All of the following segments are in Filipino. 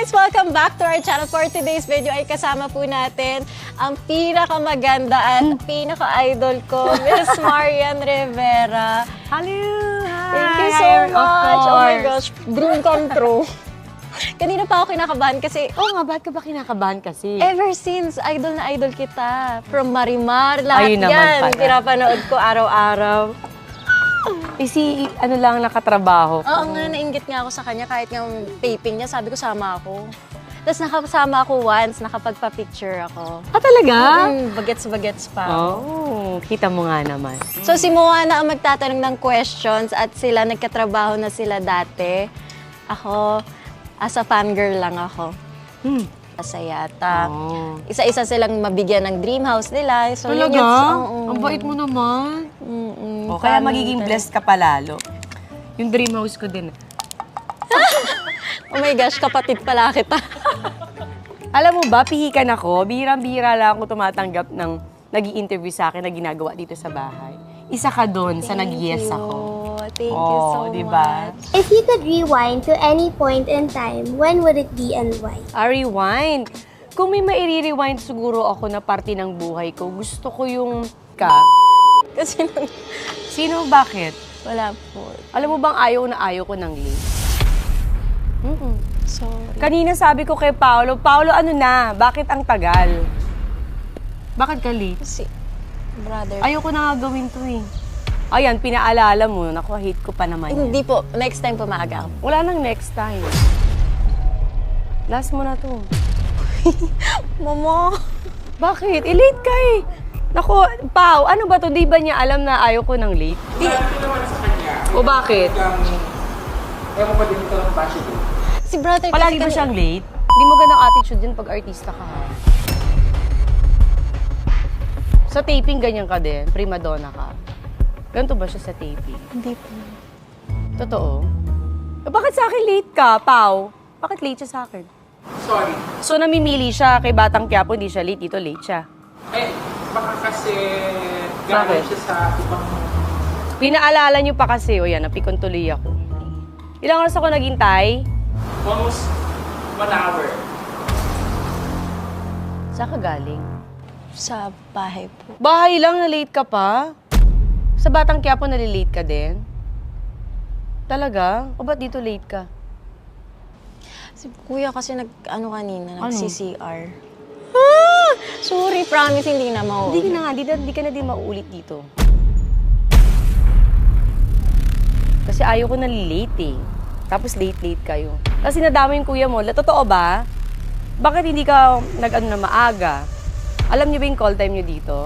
guys! Welcome back to our channel. For today's video ay kasama po natin ang pinakamaganda at pinaka-idol ko, Miss Marian Rivera. Hello! Hi! Thank you so Of much! Oh my gosh, dream come true. Kanina pa ako kinakabahan kasi Oo nga, bakit ka ba kinakabahan kasi? ever since, idol na idol kita. From Marimar, lahat Ayun naman yan. Pinapanood ko araw-araw. Eh, si, ano lang, nakatrabaho. Oo nga, nainggit nga ako sa kanya kahit yung taping niya, sabi ko sama ako. Tapos nakasama ako once, nakapagpa-picture ako. Ah, talaga? Mm, bagets-bagets pa. Oh, kita mo nga naman. So si Moana ang magtatanong ng questions at sila nagkatrabaho na sila dati. Ako, as a fangirl lang ako. Hmm. Masayata. Oh. Isa-isa silang mabigyan ng dream house nila. So, yun Talaga? yung- oo. Ang bait mo naman. Mm-mm. Oh, kaya magiging blessed ka palalo. Yung dream house ko din. Oh my gosh, kapatid pala kita. Alam mo ba, pihikan ako. Bihirang-bihira lang ako tumatanggap ng nag interview sa akin na ginagawa dito sa bahay. Isa ka doon sa nag-yes ako. You. Thank you Oh, so diba? much. If you could rewind to any point in time, when would it be and why? Ah, rewind. Kung may mairi-rewind siguro ako na parte ng buhay ko, gusto ko yung ka. Kasi nung- Sino, bakit? wala po. Alam mo bang ayaw na ayaw ko ng late? Mm-mm. Sorry. Kanina sabi ko kay Paolo, Paolo ano na, bakit ang tagal? Bakit ka late? Kasi, brother. Ayaw ko na nga gawin to eh. Ayan, pinaalala mo, naku, hate ko pa naman yan. Hindi po. Next time po maaga ako. Wala nang next time. Last mo na to. Mama! Bakit? I-late ka eh. Naku, Pao, ano ba to? Di ba niya alam na ayaw ko ng late? O bakit? Ewan ko din ito ng basyo ko. Si brother Palagi ba siyang late? Hindi mo ganang attitude yun pag artista ka. ha? Sa taping, ganyan ka din. Prima donna ka. Ganito ba siya sa taping? Hindi po. Totoo? Eh, bakit sa akin late ka, Pao? Bakit late siya sa akin? Sorry. So, namimili siya kay Batang Quiapo, hindi siya late. Dito late siya. Eh, baka kasi Bakit? galing siya sa ibang... Pinaalala niyo pa kasi, o yan, napikon tuloy ako. Ilang oras ako naghintay? Almost one hour. Saan ka galing? Sa bahay po. Bahay lang, na late ka pa? Sa Batang Quiapo, nalilate ka din? Talaga? O ba't dito late ka? Si kuya kasi nag, ano kanina, Ano? nag-CCR. Ah! Sorry, promise, hindi na mau. Hindi ka na nga, di, di ka na din mauulit dito. Kasi ayaw ko na late eh. Tapos late-late kayo. Kasi nadama yung kuya mo. La- Totoo ba? Bakit hindi ka nag-ano na maaga? Alam niyo ba yung call time niyo dito?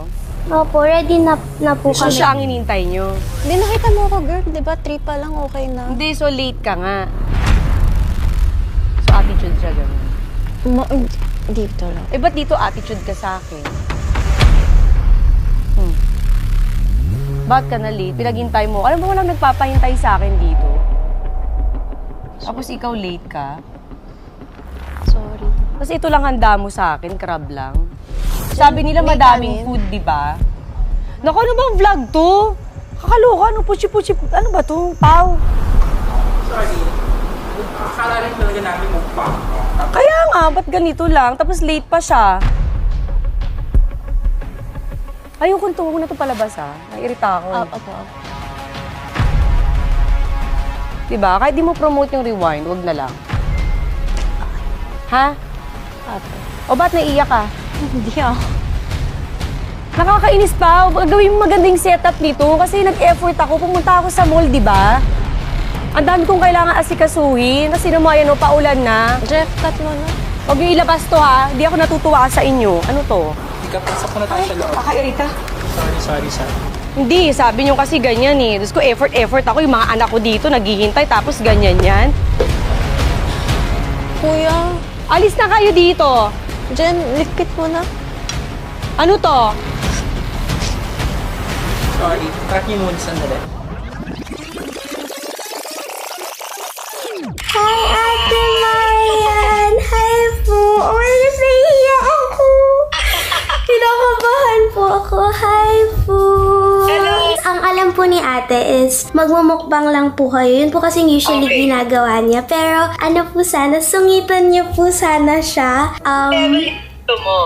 Opo, ready na, na po So kami. siya ang inintay niyo. Hindi, nakita mo ako, girl. Di ba, three pa lang, okay na. Hindi, so late ka nga. So attitude siya ganun. Ma- dito lang. Eh, ba't dito attitude ka sa akin? Hmm. Ba't ka na late? Pinaghintay mo. Alam mo, walang nagpapahintay sa akin dito. Tapos ikaw late ka. Sorry. Kasi ito lang handa mo sa akin, crab lang. Sabi nila May madaming kanin. food, di ba? Naku, ano bang vlog to? Kakaloka, ano puchi-puchi, ano ba to? Pau. Sorry. Akala rin talaga namin mukbang. Kaya nga, ba't ganito lang? Tapos late pa siya. Ayoko nito, huwag na ito palabas ha. Nairita ako. Ah, opo. Diba? Kahit di mo promote yung rewind, wag na lang. Ha? Opo. O ba't naiyak ka? Hindi ako. Nakakainis pa. Gawin mo magandang setup nito kasi nag-effort ako. Pumunta ako sa mall, di ba? Ang dami kong kailangan asikasuhin. Kasi naman yan, o, paulan na. Jeff, cut mo na. Huwag niyo ilabas to ha. Hindi ako natutuwa sa inyo. Ano to? Hindi ka pasok ko na tayo sa loob. Kakairita. Sorry, sorry, sorry. Hindi, sabi niyo kasi ganyan eh. Tapos ko effort, effort ako. Yung mga anak ko dito, naghihintay. Tapos ganyan yan. Kuya, Alis na kayo dito. Jen, likpit mo na. Ano to? Sorry. Track niyo muna sandali. Hi, Ate Marian! Hi po! Oh gosh, nahihiya ako! Kinakabahan po ako. Hi alam po ni ate is magmumukbang lang po kayo. Yun po kasing usually ginagawa niya. Pero ano po sana, sungitan niyo po sana siya. Um, mo.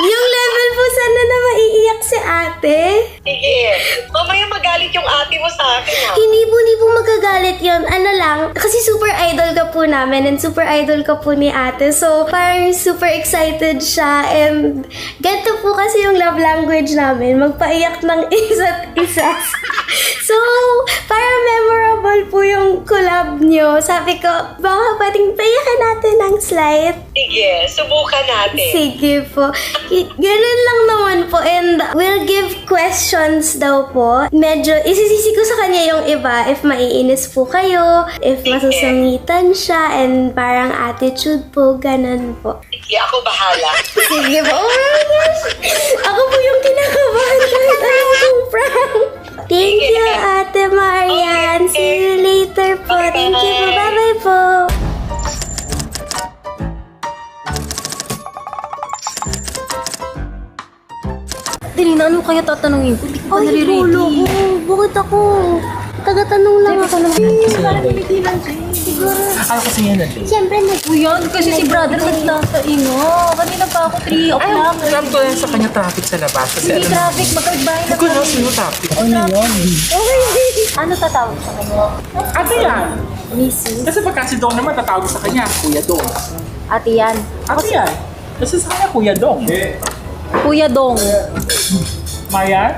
yung level po sana na maiiyak si ate. Sige. Mamaya magalit yung ate mo sa akin, ha? Hindi po, hindi po magagalit yon Ano lang, kasi super idol ka po namin and super idol ka po ni ate. So, parang super excited siya and ganito po kasi yung love language namin, magpaiyak ng isa't isa. so, parang memorable po yung collab nyo. Sabi ko, baka pwedeng paiyakan natin ng slight. Sige, subukan natin. Sige po. Ganun lang naman po. And we'll give questions daw po. Medyo, isisisi ko sa kanya yung iba. If maiinis po kayo, if masusungitan siya, and parang attitude po, ganun po. Sige, ako bahala. Sige po. Oh my gosh! Ako po yung kinakabahan kahit alam kong prank. Thank you, Ate Marian. See you later po. Thank you po. Bye-bye po. Dali na, ano kaya tatanungin ko? Hindi ko pa Ay, nare-ready. gulo ko. Bakit ako? Tagatanong lang ako. Ano kasi yan natin? Siyempre, nag Uyan, kasi si brother nagtataino. Kanina pa ako 3 o'clock. Alam ko lang sa kanya traffic sa labas. Kasi Hindi traffic, magkagbahay na ko na kami. sino traffic. Ano yan? Ano tatawag sa kanya? Ate yan. Missy. Kasi pagka si Dong naman tatawag sa kanya, Kuya Dong. Ate yan. Ate yan. Kasi sa kanya, Kuya Dong. Kuya Dong. Mayan?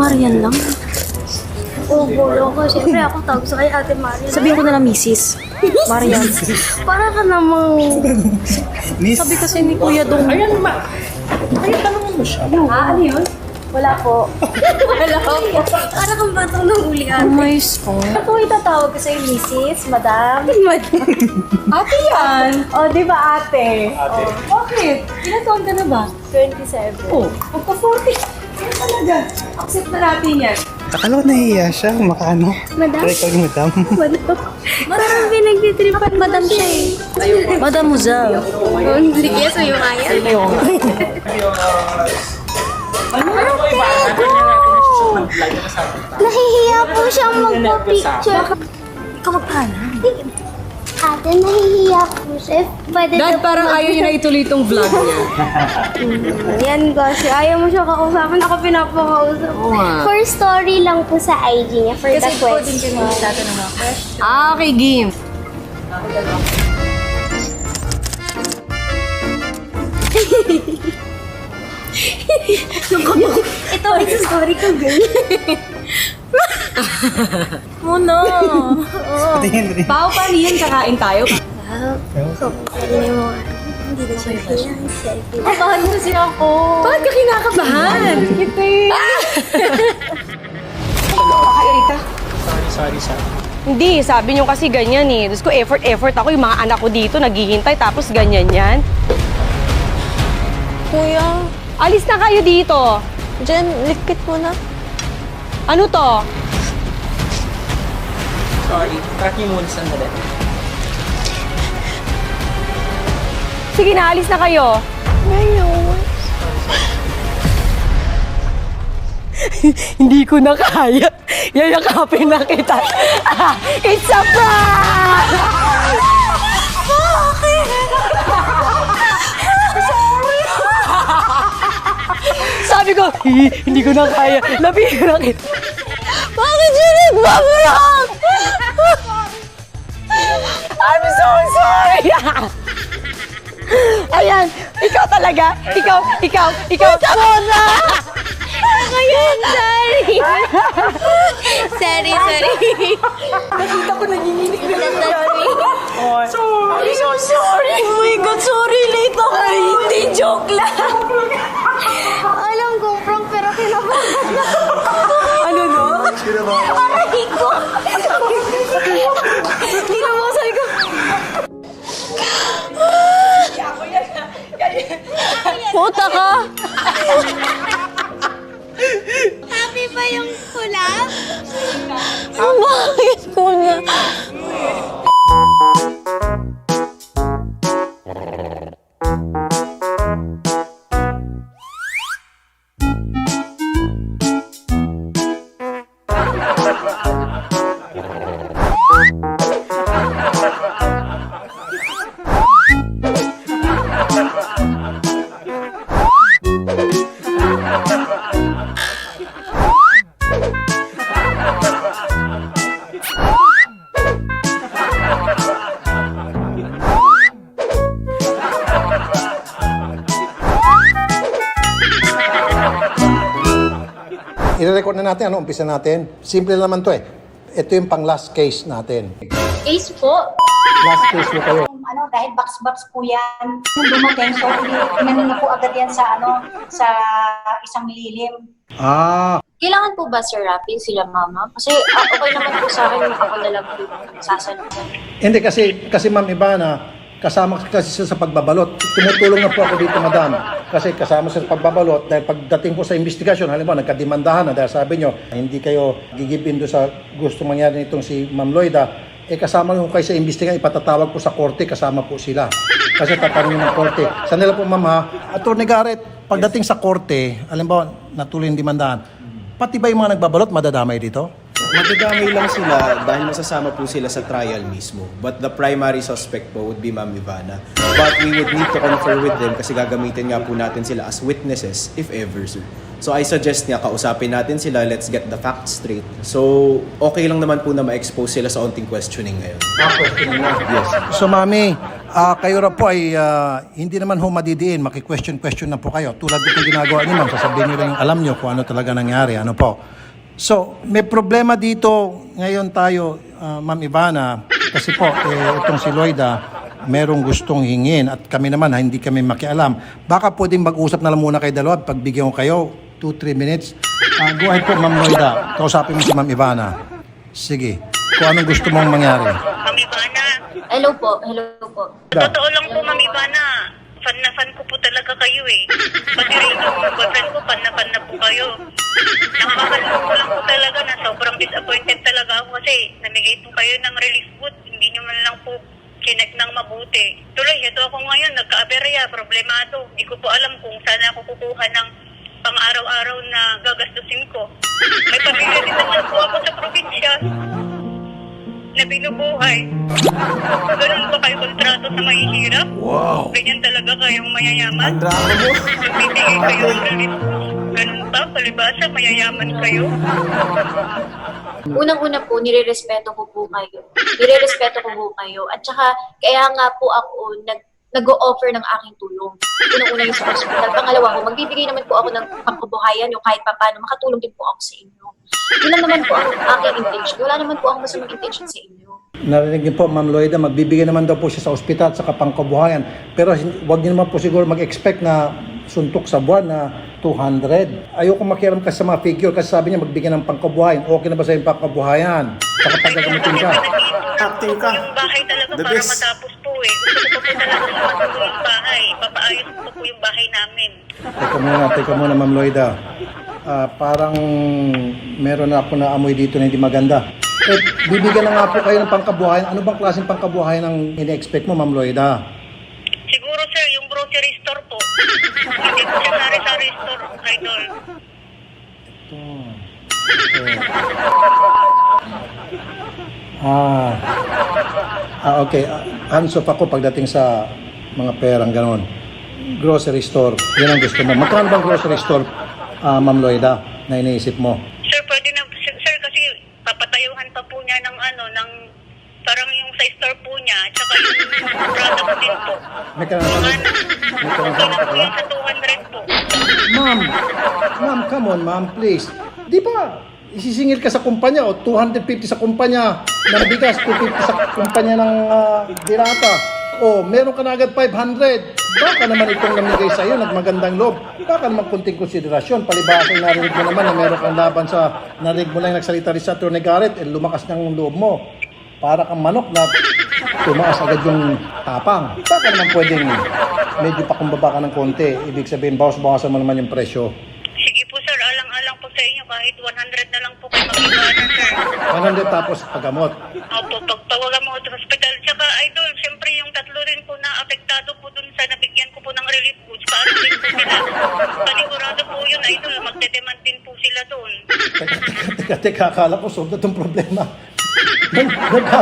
Marian lang. Oo, gulo ko. Siyempre, ako tawag sa kay Ate Maria. Sabihin ko na lang Mrs. Marian. Para ka namang... Sabi kasi ni Kuya Dong. Ayan, ma. Ayan, tanongin mo siya. Ah, ano yun? Wala po. Wala po. Para kang batang ng uli, Oh Ate. my God. Ano po itatawag ko sa'yo, Mrs. Madam? ate yan. O, oh, di ba ate? Ate. Oh, bakit? Ilan taon ka na ba? 27. Oh, magpa-40. Ano talaga? Accept na natin yan. Akala ko nahihiya siya, makaano. Madam? Try ko yung madam. Madam. Parang pinagtitripan madam siya eh. Madam Muzal. Hindi kaya sa'yo kaya. Ano Nahihiya po siyang magpa-picture. Ikaw magkano? Ate, nahihiya po siya. Pwede Dad, po parang ayaw niyo na ituloy itong vlog niya. Yan kasi, ayaw mo siya kakausapin. Ako pinapakausap. For story lang po sa IG niya, for the question. tatanong ako. Ah, okay, game. Ito, it's a story ko, girl. Tingin rin. Pao, paano yan? Kakain tayo? Hindi mo, hindi na siya kailangan. Kabahan siya ako. Bakit ka kinakabahan? Sorry, sorry, sorry. Hindi, sabi niyo kasi ganyan eh. Tapos ko effort, effort ako. Yung mga anak ko dito naghihintay tapos ganyan yan. Kuya, Alis na kayo dito. Jen, likit mo na. Ano to? Sorry. Track niyo muna sandali. Sige na, alis na kayo. Hindi ko na kaya. Yayakapin na kita. It's a prank! Sabi ko, "Hi, hindi ko na kaya. Lapitan kita. Bakit yun nagbabrang? I'm so sorry. Ayan, ikaw talaga. Ikaw, ikaw, ikaw. Mona! Na natin. Ano, umpisa natin. Simple naman to eh. Ito yung pang last case natin. Ace po. Last case mo kayo. ano, dahil box-box po yan. Nung dumating, so inano na po agad yan sa, ano, sa isang lilim. Ah, Kailangan po ba, Sir Rafi, sila mama? Kasi ah, okay naman po sa akin yung ako na lang po sasanod. hindi kasi, kasi ma'am Ivana, kasama kasi siya sa pagbabalot. Tumutulong na po ako dito, madam. Kasi kasama siya sa pagbabalot dahil pagdating ko sa investigasyon, halimbawa, nagkadimandahan na dahil sabi nyo, hindi kayo gigibin doon sa gusto mangyari nitong si Ma'am Loida, eh kasama nyo kayo sa investigasyon, ipatatawag po sa korte, kasama po sila. Kasi tatanungin ng korte. Sa nila po, ma'am ha, Attorney Garrett, pagdating sa korte, halimbawa, natuloy yung dimandahan, pati ba yung mga nagbabalot madadamay dito? Magdadamay lang sila dahil masasama po sila sa trial mismo. But the primary suspect po would be Ma'am Ivana. But we would need to confer with them kasi gagamitin nga po natin sila as witnesses if ever, sir. So I suggest nga kausapin natin sila, let's get the facts straight. So okay lang naman po na ma-expose sila sa onting questioning ngayon. Yes. So mami, ah, kayo ra po ay ah, hindi naman ho madidiin, maki-question-question na po kayo. Tulad ng ginagawa niyo ma'am, sasabihin niyo lang yung alam niyo kung ano talaga nangyari, ano po. So, may problema dito ngayon tayo, ah, Ma'am Ivana, kasi po, eh, itong si Loida, merong gustong hingin at kami naman, ha, hindi kami makialam. Baka pwedeng mag-usap na lang muna kayo dalawa, pagbigyan ko kayo, 2-3 minutes. Ah, go ahead po, Ma'am Loida. Kausapin mo si Ma'am Ivana. Sige. Kung anong gusto mong mangyari. Ma'am Ivana, Hello po, hello po. totoo lang po, Ma'am Ivana, fan na fan ko po talaga kayo eh. Pati rin yung boyfriend ko, fan na fan na po kayo. Nakakalungkot ko lang po talaga na sobrang disappointed talaga ako kasi namigay po kayo ng relief food. Hindi nyo man lang po kinag ng mabuti. Tuloy, ito ako ngayon, nagka-aberya, problemado. Hindi ko po alam kung saan ako kukuha ng pang-araw-araw na gagastusin ko. May pamilya din naman po ako sa probinsya na binubuhay. Ganun ba kayo kontrato sa mahihirap? Wow! Ganyan talaga kayong mayayaman? Ang drama mo! Nagbibigay kayo ng relief. Ganun pa, palibasa, mayayaman kayo. Unang-una po, nire-respeto ko po kayo. Nire-respeto ko po kayo. At saka, kaya nga po ako nag nag-o-offer ng aking tulong. Unang-una yung sa hospital. Pangalawa ko, magbibigay naman po ako ng pangkabuhayan yung kahit pa makatulong din po ako sa inyo. Yun naman po ang aking intention. Wala naman po akong masamang intention sa inyo. Narinig niyo po, Ma'am Loida, magbibigay naman daw po siya sa ospital at sa kapangkabuhayan. Pero huwag niyo naman po siguro mag-expect na suntok sa buwan na 200. Ayoko makialam kasi sa mga figure kasi sabi niya magbigay ng pangkabuhayan. Okay na ba sa yung pangkabuhayan? Saka pagkagamitin ka. Acting ka. Yung bahay talaga The para best. matapos po eh. Gusto ko po talaga matuloy yung bahay. Papaayos ko po yung bahay namin. Teka muna, teka muna, Ma'am Loida. Ah, parang meron na ako na amoy dito na hindi maganda. Eh, bibigyan na nga po kayo ng pangkabuhayan. Ano bang klaseng pangkabuhayan ang ini-expect mo, Ma'am Loida? Siguro sir, yung grocery store po. Hindi po siya sari-sari store, idol. Ah. Ah, okay. Ah, Hands off ako pagdating sa mga perang ganon. Grocery store. Yan ang gusto mo. Magkano bang grocery store, ah, Ma'am Loida, na iniisip mo? Sir, pwede na, sir, sir, kasi papatayuhan pa po niya ng ano, ng parang yung sa store po niya, tsaka yung product din po. May karanasan, Ano, may okay na ka po yan sa 200 po. Ma'am, ma'am, come on, ma'am, please. Di ba, isisingil ka sa kumpanya o 250 sa kumpanya ng bigas, 250 sa kumpanya ng ah, dirata. O, meron ka na agad 500. Baka naman itong namigay sa iyo, nagmagandang loob. Baka naman kunting konsiderasyon. Palibasa narinig mo naman na meron kang laban sa, narinig mo lang nagsalita rin sa Atty. Garrett, eh, lumakas ng loob mo. Para kang manok na tumaas agad yung tapang. Baka naman pwedeng medyo pakumbaba ka ng konti. Ibig sabihin, bawas-bawasan mo naman yung presyo. Sige po sir, alang-alang po sa inyo, kahit 100 na lang po kayo mag-iwanan sir. 100 tapos paggamot. Opo, pagtawagan mo sa hospital. Tsaka idol, syempre yung tatlo rin po na apektado po dun sa nabigyan ko po ng relief goods. Paano din po sila? Panigurado po yun, idol. Magdedemand din po sila dun. Teka, teka, akala ko solve na itong problema. Nag- Nagkakot pa.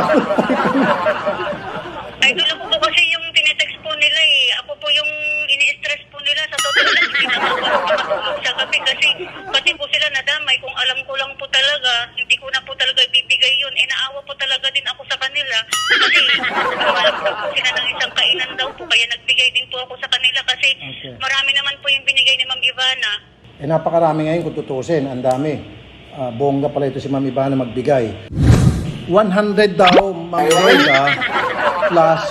Idol ako po kasi yung tinetext po nila eh. Ako po yung ini-stress po nila. Sa totoo lang, hindi na ako makatulog sa gabi kasi pati po sila nadamay. Kung alam ko lang po talaga, hindi ko na po talaga ibibigay yun. Eh, naawa po talaga din ako sa kanila. Kasi na po sila ng isang kainan daw po. Kaya nagbigay din po ako sa kanila kasi Okay. marami naman po yung binigay ni Ma'am Ivana. Eh napakarami ngayon kung tutusin, ang dami. Ah, bongga pala ito si Ma'am Ivana magbigay. 100 daw, Ma'am Rhoda, plus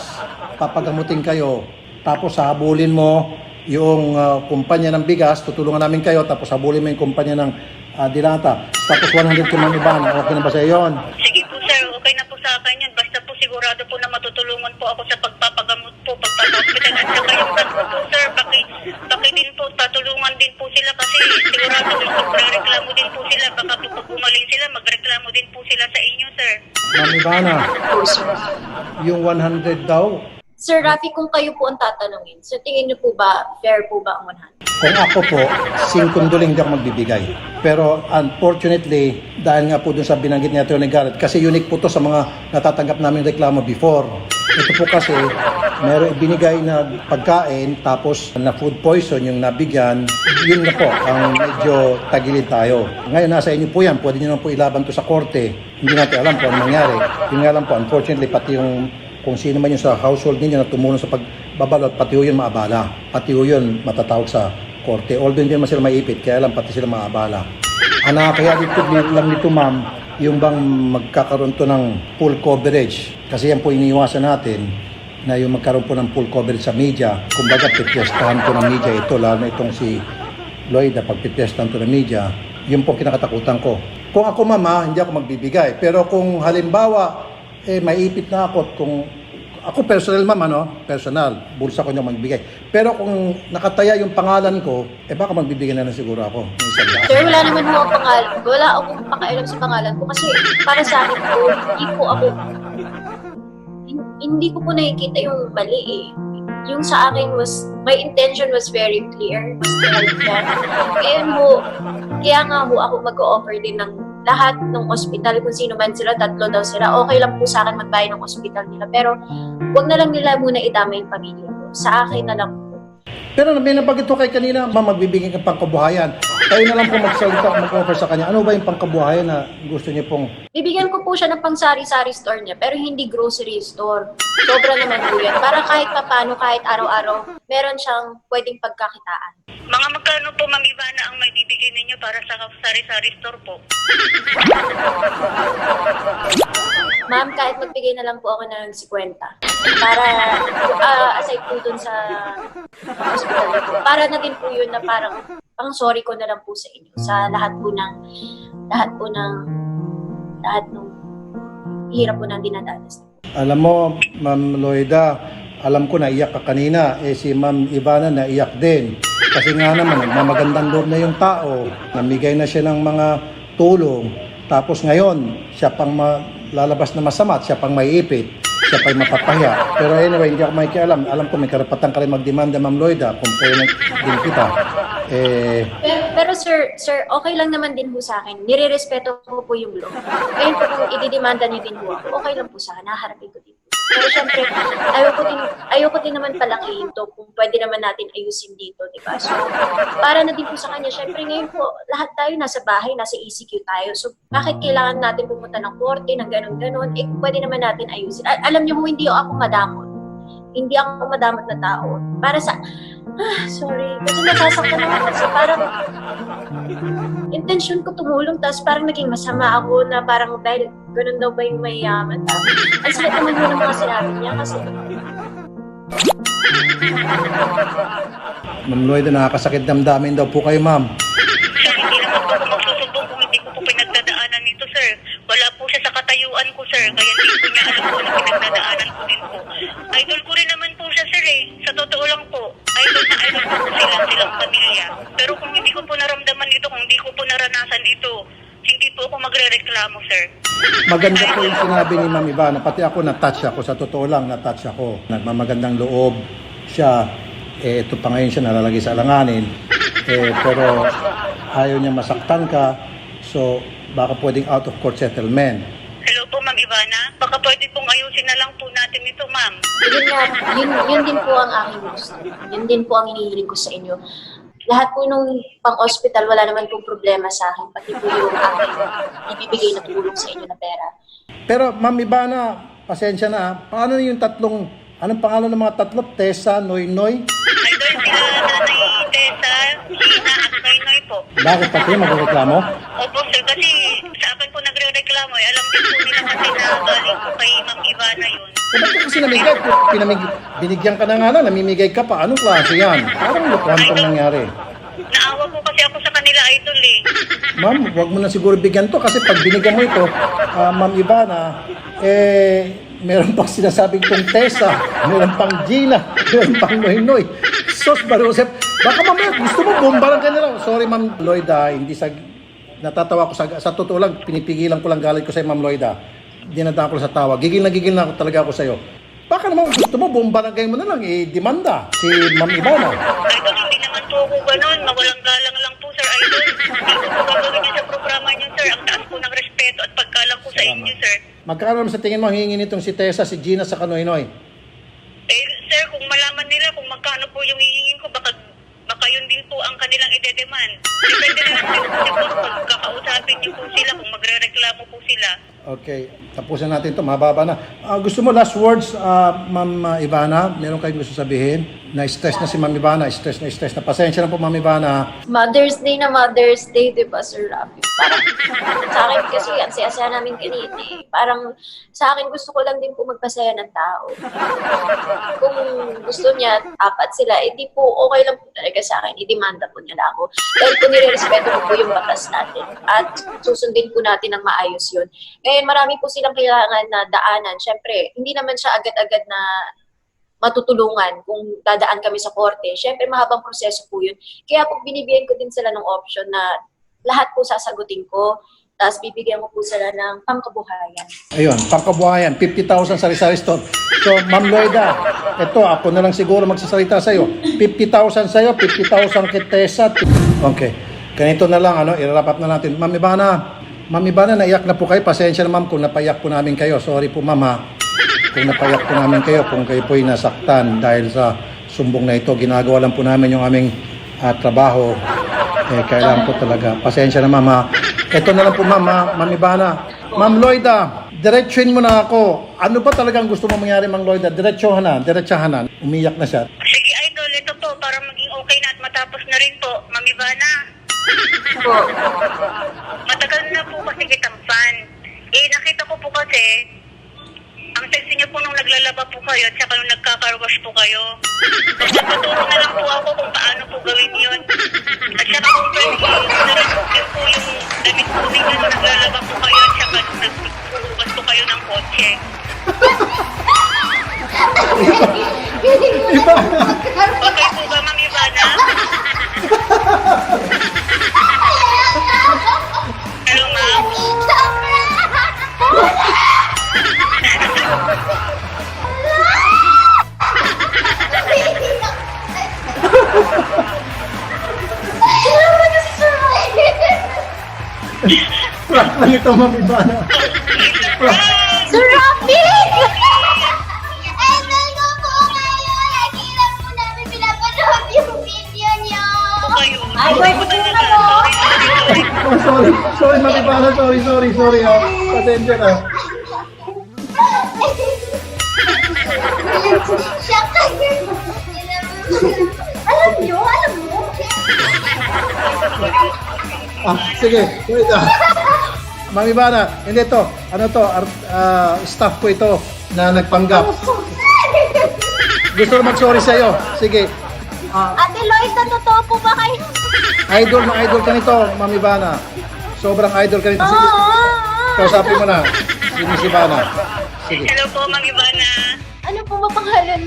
papagamutin kayo. Tapos habulin mo yung ah, kumpanya ng bigas, tutulungan namin kayo, tapos habulin mo yung kumpanya ng ah, dilata. Tapos 100 kay Ma'am Ivana, okay na ba sa yon? Sige po sir, okay na po sa akin yun. Basta po sigurado po na matutulungan po ako sa pagpapagamot po, pagpapa-hospital. At saka yung tatlo po sir, paki, paki din po, tatulungan din po sila kasi sigurado po magreklamo din po sila. Baka po pag sila, magreklamo din po sila sa inyo sir. Ma'am Ivana, yung 100 daw, Sir Rafi, kung kayo po ang tatanungin, sa tingin niyo po ba, fair po ba ang 100? Kung ako po, singkunduling hindi ako magbibigay. Pero unfortunately, dahil nga po dun sa binanggit ni Atty. Garrett, kasi unique po to sa mga natatanggap namin reklamo before. Ito po kasi, meron ibinigay na pagkain, tapos na food poison yung nabigyan, yun na po, ang medyo tagilid tayo. Ngayon, nasa inyo po yan, pwede nyo na po ilaban to sa korte. Hindi natin alam kung ano nangyari. Yun nga lang po, unfortunately, pati yung kung sino man yung sa household ninyo na tumulong sa pagbabalot, pati ho yun maabala. Pati yun matatawag sa korte. Although hindi naman sila maipit, kaya lang pati sila maabala. Ang nakakaya dito lang nito ma'am, yung bang magkakaroon to ng full coverage. Kasi yan po iniiwasan natin na yung magkaroon po ng full coverage sa media. Kumbaga, pipiestahan po ng media ito, lalo na itong si Lloyd, na pagpipiestahan to ng media, yun po kinakatakutan ko. Kung ako mama, hindi ako magbibigay. Pero kung halimbawa, eh maiipit na ako kung ako personal ma'am ano, personal, bulsa ko niya magbigay. Pero kung nakataya yung pangalan ko, eh baka magbibigay na lang siguro ako. Sir, wala naman po ang pangalan. Wala akong pakialam sa pangalan ko kasi para sa akin po, hindi po ako, hin- hindi ko po nakikita yung mali eh. Yung sa akin was, my intention was very clear. Was to help them. Ngayon po, kaya nga po ako mag-offer din ng lahat ng ospital, kung sino man sila, tatlo daw sila, okay lang po sa akin magbayad ng ospital nila. Pero, wag na lang nila muna idama yung pamilya ko. Sa akin na lang. Pero may nabanggit ko kay kanina, ma'am, magbibigay ng pangkabuhayan. Kayo na lang po magsalita, mag-offer sa kanya. Ano ba yung pangkabuhayan na gusto niyo pong Bibigyan ko po siya ng pangsari-sari store niya, pero hindi grocery store. Sobra naman po yan. Para kahit papano, kahit araw-araw, meron siyang pwedeng pagkakitaan. Mga magkano po Ma'am Ivana ang may bibigay ninyo para sa sari-sari store po? Ma'am, kahit magbigay na lang po ako ng 50. Para, ah, aside po dun sa po. Para na din po yun na parang, pang sorry ko na lang po sa inyo. Sa lahat po ng, lahat po ng, lahat ng hirap po ng dinadanas. Alam mo, Ma'am Loida, alam ko naiyak ka kanina. Eh si Ma'am Ivana naiyak din. Kasi nga naman, nagmamagandang loob na yung tao. Namigay na siya ng mga tulong. Tapos ngayon, siya pang lalabas na masama at siya pang maiipit. Siya pang mapapahiya. Pero anyway, hindi ako makikialam. Alam ko may karapatan ka rin magdemanda, Ma'am Loida, kung pwede din kita. Eh, Pero, pero sir, sir, okay lang naman din po sa akin. Nire-respeto ko po yung law. Ngayon po kung ididemanda niyo din po ako, okay lang po sa akin. Naharapin ko din. Pero syempre, ayoko din, ayoko din naman palang ihinto kung pwede naman natin ayusin dito, di ba? So, para na din po sa kanya, syempre ngayon po, lahat tayo nasa bahay, nasa ECQ tayo. So, bakit kailangan natin pumunta ng korte, ng ganun-ganun? Eh, pwede naman natin ayusin. Al- alam niyo mo, hindi ako madamot. Hindi ako madamot na tao. Para sa, ah, sorry. Kasi nasasaktan ako kasi parang intention ko tumulong tapos parang naging masama ako na parang dahil ganun daw ba yung mayayaman. Tapos, ang sakit naman yun ng mga sinabi niya kasi Ma'am Loida, nakakasakit damdamin daw po kayo, Ma'am. Sir, hindi naman po ako magsusumbong kung hindi ko po pinagdadaanan nito, sir. Wala katayuan ko, sir. Kaya hindi po niya alam po ano pinagdadaanan ko din po. Idol ko rin naman po siya, sir, eh. Sa totoo lang po. Idol na idol ko po sila, silang pamilya. Pero kung hindi ko po naramdaman ito, kung hindi ko po naranasan ito, hindi po ako magre-reklamo, sir. Maganda po yung sinabi ni Ma'am Ivana. Pati ako na-touch ako. Sa totoo lang, na-touch ako. Nagmamagandang loob siya. Eh, ito pa ngayon siya nalalagay sa alanganin. Eh, pero ayaw niya masaktan ka. So, baka pwedeng out of court settlement. Hello po, Ma'am Ivana. Baka pwede pong ayusin na lang po natin ito, ma'am. yun, nga, yun, yun din po ang aking gusto. Yun din po ang inihiling ko sa inyo. Lahat po nung pang-hospital, wala naman pong problema sa akin. Pati po yung aking ibibigay na tulong sa inyo na pera. Pero Ma'am Ivana, pasensya na. ah. Paano yung tatlong, anong pangalan ng mga tatlo? Tessa, Noy Noy? Idol sila Nanay Tessa, Gina at Noy Noy po. po. Bakit pati magreklamo? Opo, sir, kasi nagre-reklamo eh. Alam din po nila kasi na galing po kay Ma'am Ivana yun. Eh, ka kasi namigay? Pinamig, binigyan ka na nga lang, namimigay ka pa. Anong klase yan? Parang lukuhan pang nangyari. Naawa po kasi ako sa kanila, idol eh. Ma'am, wag mo na siguro bigyan to kasi pag binigyan mo ito, ah, Ma'am Ivana, eh, meron pang sinasabing kong Tessa, meron pang Gina, meron pang Noy Noy. Sos, Barosep, baka mamaya gusto mo bombaran ka nila. Sorry, Ma'am Lloyda, hindi sa... Natatawa ko sa, sa totoo lang, pinipigilan ko lang galit ko sa Ma'am Lloyda. Dinadaan ko sa tawa. Gigil na gigil na ako talaga ako sa'yo. Baka naman gusto mo, bombarangay mo na lang, eh, demanda si Ma'am Ivana. Idol, hindi naman po ako ganun. Mawalang galang lang po, sir, idol. Ko po gagawin niyo sa programa niyo, sir. Ang taas po ng respeto at pagkalang ko sa inyo, sir. Magkano naman sa tingin mo hihingi nitong si Tessa, si Gina, sa Kanoy Noy? Eh, sir, kung malaman nila kung magkano po yung baka yun din po ang kanilang ide-demand. Depende na lang din kakausapin niyo po sila, kung magre-reklamo po sila. Okay, tapusin natin to mahaba na. Ah, gusto mo last words, ah, Ma'am ah, Ivana? Meron kayong gusto sabihin? Na-stress na si Ma'am Ivana, stress na stress na. Pasensya na po, Ma'am Ivana. Mother's Day na Mother's Day, di ba, Sir Rafi? Parang sa akin kasi, ang saya-saya namin kanina eh. Parang sa akin gusto ko lang din po magpasaya ng tao. Kung gusto niya, apat sila, eh di po okay lang po talaga sa akin. I-demanda po nila ako. Dahil po nire-respeto ko po yung batas natin. At susundin po natin ng maayos yun. Ngayon, marami po silang kailangan na daanan. Siyempre, hindi naman siya agad-agad na matutulungan kung dadaan kami sa korte. Siyempre, mahabang proseso po yun. Kaya po binibigyan ko din sila ng option na lahat po sasagutin ko. Tapos bibigyan ko po sila ng pangkabuhayan. Ayun, pangkabuhayan, 50,000 sa Rizal Store. So, Ma'am Lloyda, ito, ako na lang siguro magsasalita sa'yo. 50,000 sa'yo, 50,000 kay Tessa. Okay, ganito na lang, ano, i-wrap up na natin. Ma'am Ivana, Ma'am Ivana, naiyak na po kayo. Pasensya na ma'am kung napaiyak po namin kayo. Sorry po ma'am ha. Kung napaiyak po namin kayo, kung kayo po'y nasaktan dahil sa sumbong na ito, ginagawa lang po namin yung aming ah, trabaho. Eh, kailangan po talaga. Pasensya na ma'am ha. Ito na lang po ma'am ha, Ma'am Ivana. Ma'am Lloyda, diretsuin mo na ako. Ano ba talagang gusto mo mangyari, Ma'am Lloyda? Diretsuhan na, diretsahan na. Umiyak na siya. Sige, idol, ito po, para maging okay na at matapos na rin po. Ma'am Ivana, Po. matagal na po kasi kitang fan. Eh, nakita ko po kasi, ang sexy niyo po nung naglalaba po kayo at saka nung nagkakarwash po kayo. Magpapaturo na lang po ako kung paano po gawin yun. At saka kung pwede, narin po yung damit po ninyo nung naglalaba po kayo at saka nung nagpupugas po kayo ng kotse. Okay po ba, Ma'am Ivana? Hello, ma'am. Prank lang ito, Ma'am Ivana. Sir Rafi! Sorry, sorry. Oh, sorry. Ivana. Sorry, sorry, sorry ha. Pasensya na. Siya kayo! Alam niyo, alam mo! Ah, sige. Wait ah. Ma'am Ivana, hindi to. Ano to? Ar- ah, staff ko ito na nagpanggap. Gusto ko mag-sorry sa'yo. Sige. Ate Loisa, totoo po ba kayo? Idol na idol ka nito, Ma'am Ivana. Sobrang idol ka nito. Sige. Kausapin mo na. Si Miss Ivana. Sige. Hello po, Ma'am Ivana. Ano po ba pangalan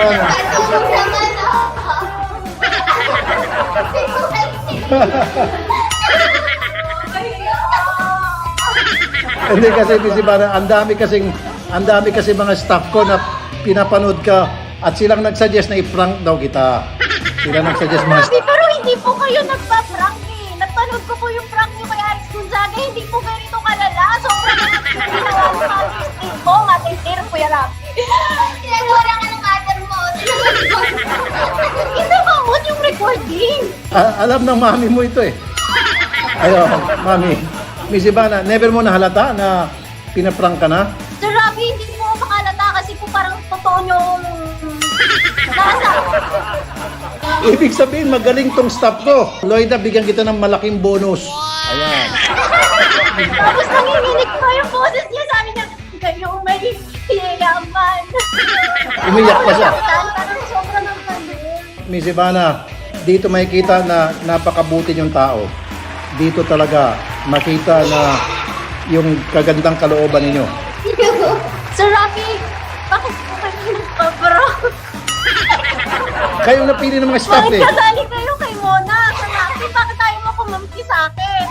Ako! Hindi kasi Miss Ivana, ang dami kasing ang dami kasi mga staff ko na pinapanood ka at silang nagsuggest na i-prank daw kita. Sila nagsuggest mga Rafi, Ginamamot yung recording. A- alam ng mami mo ito eh. Ayun, mami. Miss Ivana, never mo nahalata na pinaprank ka na? Sir Rafi, hindi po makalata kasi po parang totoo yung nasa. Ibig sabihin, magaling tong staff ko. Lloyda, bigyan kita ng malaking bonus. Ayan. Tapos nanginginig pa yung boses niya. Sabi niya, kayo may yayaman. Umiyak pa siya. Miss Ivana, dito makikita na napakabuti yung tao. Dito talaga makita na yung kagandang kalooban ninyo. Sir Rafi, bakit po kayo nagpabro? Kayo napili ng mga staff Bakit eh. kasali kayo kay Mona? Sir Rafi, bakit tayo mo kumampi sa akin?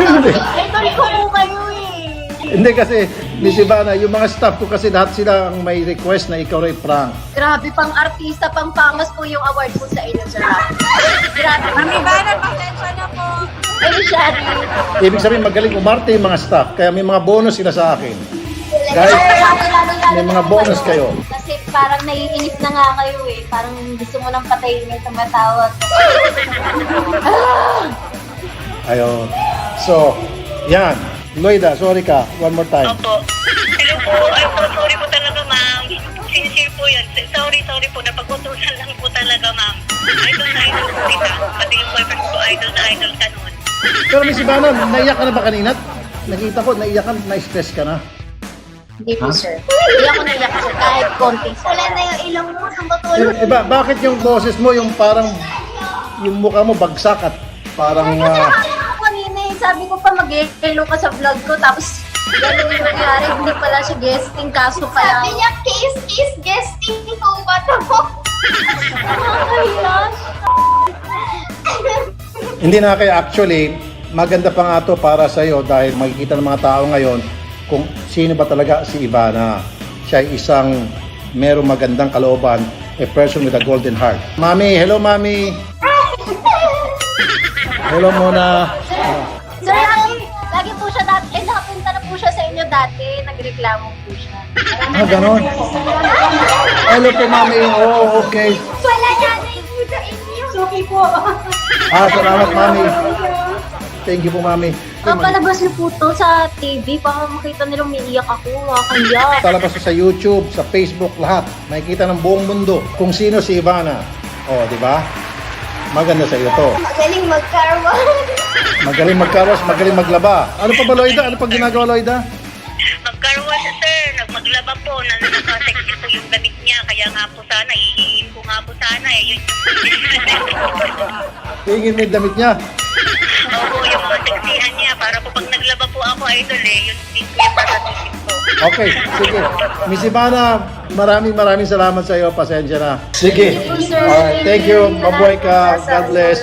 Idol ko po kayo eh. Hindi kasi, Miss Ivana, yung mga staff ko kasi lahat sila ang may request na ikaw rin prank. Grabe pang artista, pang famous po yung award po sa inyo, Sir. Grabe. Mami Bana, pasensya na po. Ay, Shari. Ibig sabihin, magaling umarte yung mga staff. Kaya may mga bonus sila sa akin. Guys, may mga bonus kayo. Kasi parang naiinis na nga kayo eh. Parang gusto mo nang patayin yung tumatawag. Ayun. So, yan. Lloyda, sorry ka. One more time. Opo. Hello po. Ay po, sorry po talaga, ma'am. Sincere po yan. Sorry, sorry po. Napag-utusan lang po talaga, ma'am. Idol na idol po kita. Pati yung boyfriend ko, idol na idol ka noon. Pero Miss Ivana, naiyak ka na ba kanina? Nakita ko, naiyak ka, na-stress ka na. Hindi po, sir. Hindi ako naiyak, sir. Kahit konti, sir. Wala na yung ilong mo. Ang Pero matulog. iba, bakit yung boses mo yung parang yung mukha mo bagsak at parang Kasi ah, akala ko kanina eh, sabi ko pa mag-hello ka sa vlog ko, tapos gano'n yung nangyari, hindi pala siya guesting, kaso pala. Sabi niya, kiss, kiss, guesting ko ba? Nakakahiya. hindi na kaya actually maganda pa nga to para sa iyo dahil makikita ng mga tao ngayon kung sino ba talaga si Ivana. Siya ay isang merong magandang kalooban, a person with a golden heart. Mami, hello mami. Hello muna. Dati, nagreklamo po siya. Ah, ganon. Hello po mami. Oh, okay. Wala na na yung sa inyo. Suki po. Ah, salamat mami. Thank you po mami. Papalabas niyo po to sa TV para makita nila umiiyak ako, nakakahiya. Talabas sa YouTube, sa Facebook, lahat. Makikita ng buong mundo kung sino si Ivana. Oh, di ba? Maganda sa iyo to. Magaling mag-karma. Magaling magkaros, magaling maglaba. Ano pa ba, Loida? Ano pa ginagawa, Loida? Magkarwa siya, sir. Nagmaglaba po. Na nakasexy po yung damit niya. Kaya nga po sana, ihihin ko nga po sana eh. Yun yung Tingin mo yung damit niya. Opo, yung mga sexihan niya. Para po pag naglaba po ako, idol eh. Yun din po yung pasatisip ko. Okay, sige. Miss Ivana, maraming maraming salamat sa iyo. Pasensya na. Sige. Thank you, sir. Alright, thank you. Mabuhay ka. God bless.